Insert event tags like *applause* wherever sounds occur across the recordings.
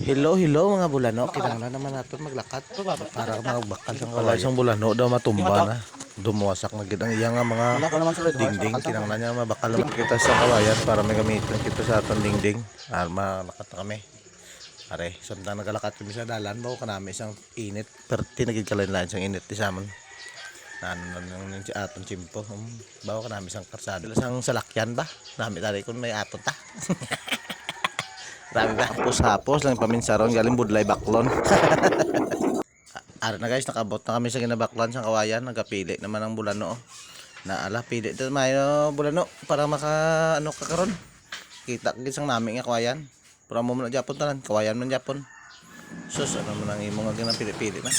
Hello, hello mga bulano. Kinanglan naman natin maglakad para magbakal ng kaway. Isang bulano daw matumba na. Dumuwasak na gid ang iyang nga mga dingding. Kinanglan niya mabakal naman kita sa kawayan para may gamitin kita sa atong dingding. Ah, malakat na kami. Are, samtang nagalakat kami sa dalan, bago ka namin isang init. Perti naging kalanlan isang init di sa amin. Ano nang nang si atong chimpo. Um, bago ka namin isang karsada. Isang salakyan ba? Nami tali kung may aton ta. *laughs* Grabe? Hapos-hapos lang paminsaron galing budlay baklon. *laughs* Ara na guys, nakabot na kami sa ginabaklan sa kawayan. Nagapili naman ang bulano. oh. Naala, pili ito mayo bulano para maka ano ka karon. Kita kagid sang nami nga kawayan. Pura mo na Japon tanan, kawayan man Japon. Sus, ano man ang imo nga pili-pili na.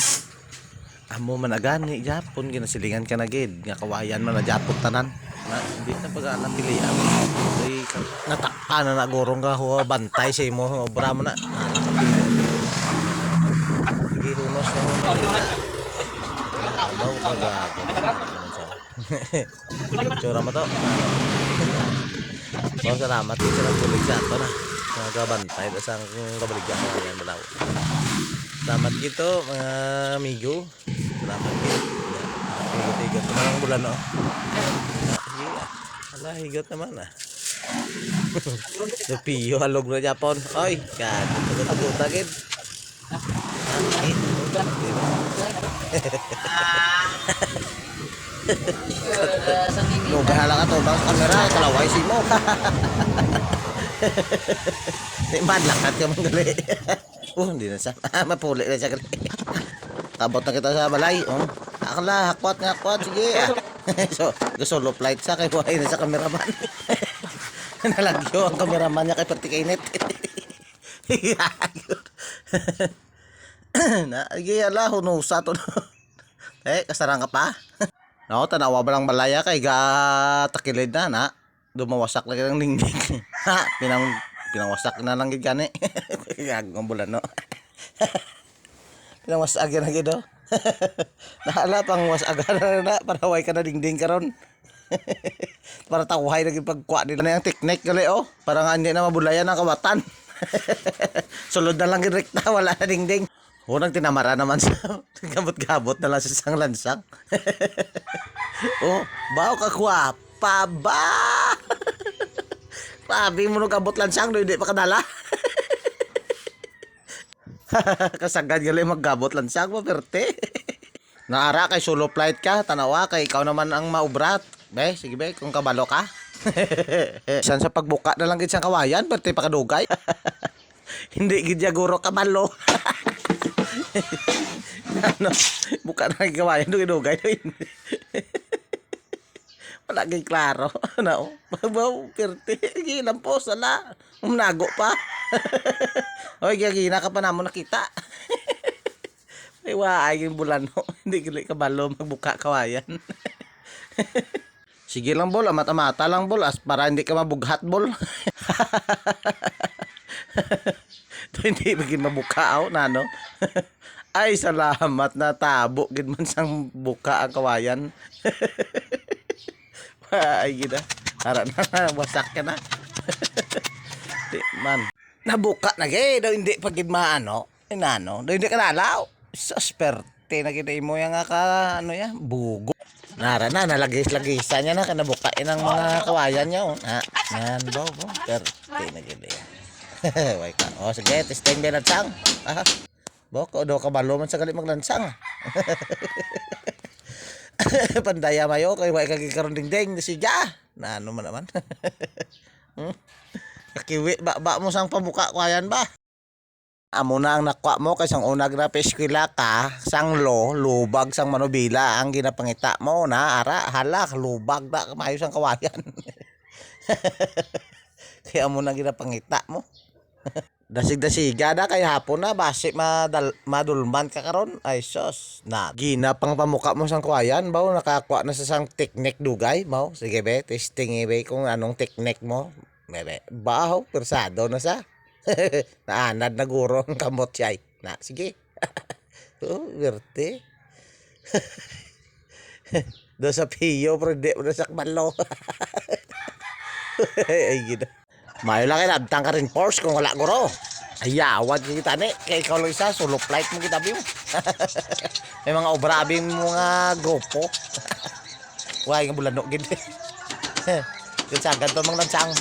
Amo man agani Japon ginasilingan ka na gid nga kawayan man na Japon tanan. Na, hindi na pag alam pilihan. Ay, natakpa na na gorong ka ho bantay sa imo obra mo na. Sige hunos na mo. Baw ka gago. *laughs* Tsura mo to. Baw salamat sa ng pulig sa ato na. Nagabantay na sa kabaligyan ko yan balaw. Salamat gito mga amigo. Salamat gito. Higot-higot naman ang bulan no. Ah. Ala, higot naman ah. Lupiyo halog na Japon. Oy, gago. Tagot-tagot agad. No, bahala ka to. Bang kamera, kalaway si mo. Di madlakat ka mong gali. oh, hindi na siya. Mapuli na siya gali. Tabot na kita sa balay. Oh. Akala, hakwat nga hakwat. Sige. ah. *laughs* so, gusto low flight sa kay buhay na sa kameraman. *laughs* Nalagyo ang kameraman niya kay Perti Kainit. *laughs* na, igi ala, hunusa to. eh, kasarang ka pa. No, tanawa ba lang balaya kay ga takilid na na. Dumawasak lagi ng ningning. ha, pinang pinangwasak na lang gid gani. Gagong bulan no. pinangwasak na gid do. *laughs* Nahala pang wasag na na para way ka na dingding karon. *laughs* para tawhay na gid pagkwa nila na yung technique gali oh. Para nga hindi na mabulayan ang kawatan. *laughs* Sulod na lang gid rekta wala na dingding. Unang tinamara naman sa gabot-gabot na lang sa isang lansang. oh, bao ka kwapa ba? Grabe mo nung kabot lansang, hindi pa kadala. *laughs* Kasagad gali maggabot lansang mo, perte. *laughs* Naara kay solo flight ka, tanawa kay ikaw naman ang maubrat. Be, sige be, kung kabalo ka. *laughs* San sa pagbuka na lang gid siyang kawayan, perte pa kadugay. Hindi gid ya guro kabalo. ano, buka na kawayan, dugay-dugay. Wala kay klaro. *laughs* Ano? Babaw, perte. Gilam po, sala. Umnago pa. *laughs* Oy, gagina ka pa namo nakita. *laughs* Ay, waay yung bulan no. Hindi gali ka balo magbuka kawayan. Sige lang bol, mata-mata lang bol, as para hindi ka mabughat bol. hindi maging mabuka aw na no. Ay, salamat na tabo gid man sang buka ang kawayan. *laughs* Ay, gida. Tara na, *laughs* wasak ka na. *laughs* Di man. Nabuka na gay, daw hindi pagid maano. Inano, daw hindi ka nalaw. Susperte na kita mo nga ka, ano ya, bugo. Nara na, nalagis-lagisa niya na, kanabukain ang mga kawayan niya. Oh. Na, yan, bo, bo. Perte na gila yan. Way ka. O, sige, testing din lansang. Ah, bo, ko do ka balo man sa gali maglansang. *laughs* Pandaya mayo kay way kagi karon dingding si Ja. Na ano man naman. *laughs* hmm? Ba, ba mo sang pamuka ko ayan ba? Amo na ang nakwa mo kay sang unag na peskwila ka, sang lo, lubag sang manubila ang ginapangita mo na ara halak lubag da kamayo sang kawayan. *laughs* Kaya mo na ginapangita mo. Dasig-dasiga na kay hapon na basi madal, madulman ka karon. Ay sos. Na gina pang pamuka mo sang kawayan baw nakakuha na sa sang teknik dugay baw sige be testing e be kung anong teknik mo. Bebe baho persado na sa. *laughs* Naanad na guro ang kamot siyay na sige. *laughs* Oh werte. *laughs* Do sa piyo pero di mo na sa kabalo ay gina Mayo lang kay labtang ka rin force kung wala guro. Ayawan kita ni. Kaya ikaw lang isa, solo flight mo kita mo. *laughs* May mga obrabi mo nga grupo. *laughs* Why nga bulano gid. *laughs* Yung sagad to mga lansang.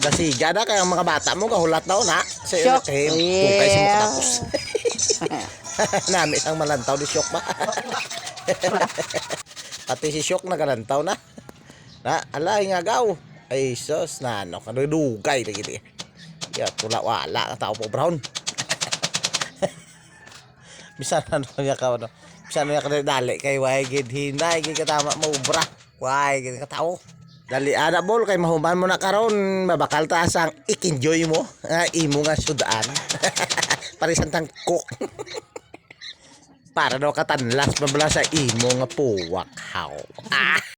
Dasiga na kaya ang mga bata mo kahulat daw na. Sa iyo Shock. kay tupay sa mga tapos. Nami ang malantaw ni Shock ba? Pati si Shock nagalantaw na. Na, ala nga gaw. Ay sus na ano, kanudugay na gini. Ya, tula wala tao po brown. Bisan ano niya ka ano. Bisan niya ka dali kay way gid hinay gid ka tama mo bra. Way gid ka tao. Dali ana bol kay mahuman mo na karon mabakal ta sang ikinjoy mo nga imo nga sudaan. *laughs* Parisan tang cook. *laughs* Para daw katanlas mabala sa imo nga puwak haw. Ah.